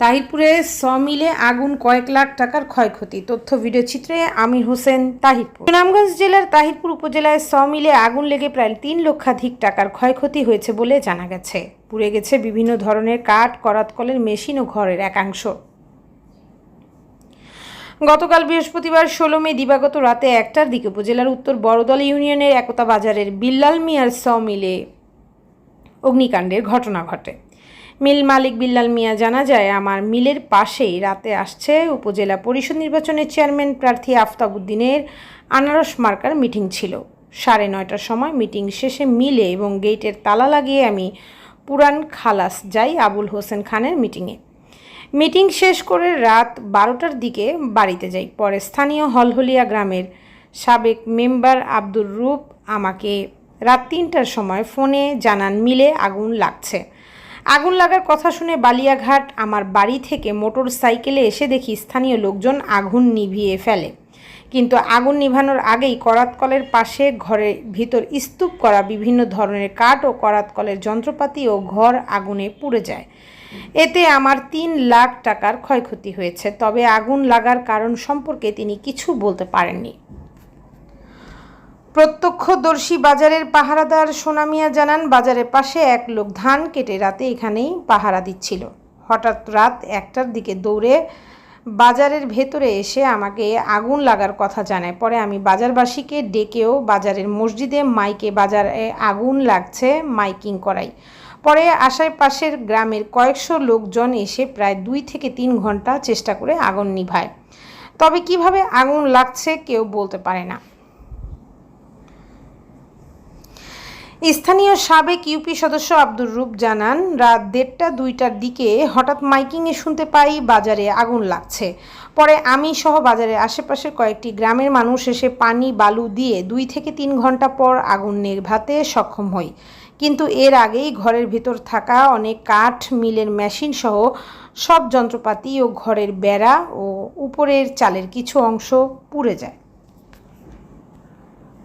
তাহিরপুরে সমিলে আগুন কয়েক লাখ টাকার ক্ষয়ক্ষতি। তথ্য ভিডিও চিত্রে আমির হোসেন, তাহিরপুর। সুনামগঞ্জ জেলার তাহিরপুর উপজেলায় সমিলে আগুন লেগে প্রায় তিন লক্ষাধিক টাকার ক্ষয়ক্ষতি হয়েছে বলে জানা গেছে। পুড়ে গেছে বিভিন্ন ধরনের কাঠ, করাতকলের মেশিন ও ঘরের একাংশ। গতকাল বৃহস্পতিবার ষোলো মে দিবাগত রাতে একটার দিকে উপজেলার উত্তর বড়দল ইউনিয়নের একতা বাজারের বিল্লাল মিয়ার স মিলে অগ্নিকাণ্ডের ঘটনা ঘটে। মিল মালিক বিল্লাল মিয়া জানা যায়, আমার মিলের পাশেই রাতে আসছে উপজেলা পরিষদ নির্বাচনের চেয়ারম্যান প্রার্থী আফতাবউদ্দিনের আনারস মার্কার মিটিং ছিল। সাড়ে নয়টার সময় মিটিং শেষে মিলে এবং গেটের তালা লাগিয়ে আমি পুরান খালাস যাই আবুল হোসেন খানের মিটিংয়ে। মিটিং শেষ করে রাত বারোটার দিকে বাড়িতে যাই। পরে স্থানীয় হলহলিয়া গ্রামের সাবেক মেম্বার আব্দুর রূপ আমাকে রাত তিনটার সময় ফোনে জানান, মিলে আগুন লাগছে। আগুন লাগার কথা শুনে বালিয়াঘাট আমার বাড়ি থেকে মোটর সাইকেলে এসে দেখি স্থানীয় লোকজন আগুন নিভিয়ে ফেলে। কিন্তু আগুন নিভানোর আগেই করাতকলের পাশে ঘরের ভিতর স্তূপ করা বিভিন্ন ধরনের কাঠ ও করাতকলের যন্ত্রপাতি ও ঘর আগুনে পুড়ে যায়। এতে আমার তিন লাখ টাকার ক্ষয়ক্ষতি হয়েছে, তবে আগুন লাগার কারণ সম্পর্কে তিনি কিছু বলতে পারেননি। প্রত্যক্ষদর্শী বাজারের পাহারাদার সোনামিয়া জানান, বাজারের পাশে এক লোক ধান কেটে রাতে এখানেই পাহারা দিচ্ছিল। হঠাৎ রাত একটার দিকে দৌড়ে বাজারের ভেতরে এসে আমাকে আগুন লাগার কথা জানায়। পরে আমি বাজারবাসীকে ডেকেও বাজারের মসজিদে মাইকে বাজারে আগুন লাগছে, মাইকিং করাই। পরে আশেপাশের গ্রামের কয়েকশো লোকজন এসে প্রায় দুই থেকে তিন ঘণ্টা চেষ্টা করে আগুন নিভায়। তবে কীভাবে আগুন লাগছে কেউ বলতে পারে না। স্থানীয় সাবেক ইউপি সদস্য আব্দুর রূপ জানান, রাত দেড়টা দুইটার দিকে হঠাৎ মাইকিংয়ে শুনতে পাই বাজারে আগুন লাগছে। পরে আমি সহ বাজারের আশেপাশের কয়েকটি গ্রামের মানুষ এসে পানি, বালু দিয়ে দুই থেকে তিন ঘণ্টা পর আগুন নির্ভাতে সক্ষম হই। কিন্তু এর আগেই ঘরের ভিতর থাকা অনেক কাঠ, মিলের মেশিন সহ সব যন্ত্রপাতি ও ঘরের বেড়া ও উপরের চালের কিছু অংশ পুড়ে যায়।